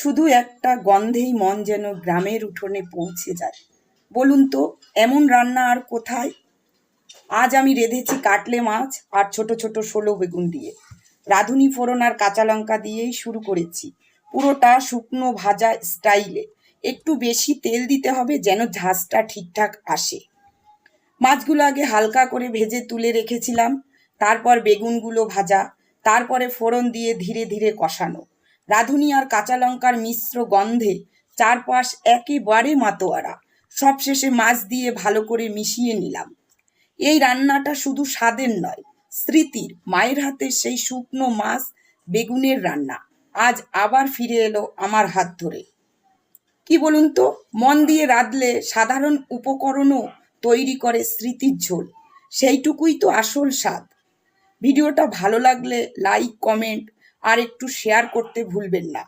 শুধু একটা গন্ধেই মন যেন গ্রামের উঠোনে পৌঁছে যায়। বলুন তো, এমন রান্না আর কোথায়? আজ আমি রেঁধেছি কাটলে মাছ আর ছোট ছোট ষোলো বেগুন দিয়ে। রাঁধুনি ফোড়ন আর কাঁচা লঙ্কা দিয়েই শুরু করেছি। পুরোটা শুকনো ভাজা স্টাইলে। একটু বেশি তেল দিতে হবে যেন ঝাঁজটা ঠিকঠাক আসে। মাছগুলো আগে হালকা করে ভেজে তুলে রেখেছিলাম। তারপর বেগুনগুলো ভাজা। তারপরে ফোড়ন দিয়ে ধীরে ধীরে কষানো। রাঁধুনি আর কাঁচা লঙ্কার মিশ্র গন্ধে চারপাশ একেবারে মাতোয়ারা। সবশেষে মাছ দিয়ে ভালো করে মিশিয়ে নিলাম। এই রান্নাটা শুধু স্বাদের নয়, স্মৃতির, মায়ের হাতের সেই শুকনো মাছ বেগুনের রান্না। আজ আবার ফিরে এলো আমার হাত ধরে। কি বলুন তো, মন দিয়ে রাঁধলে সাধারণ উপকরণও তৈরি করে স্মৃতির ঝোল। সেইটুকুই তো আসল স্বাদ। ভিডিওটা ভালো লাগলে লাইক কমেন্ট আর একটু শেয়ার করতে ভুলবেন না।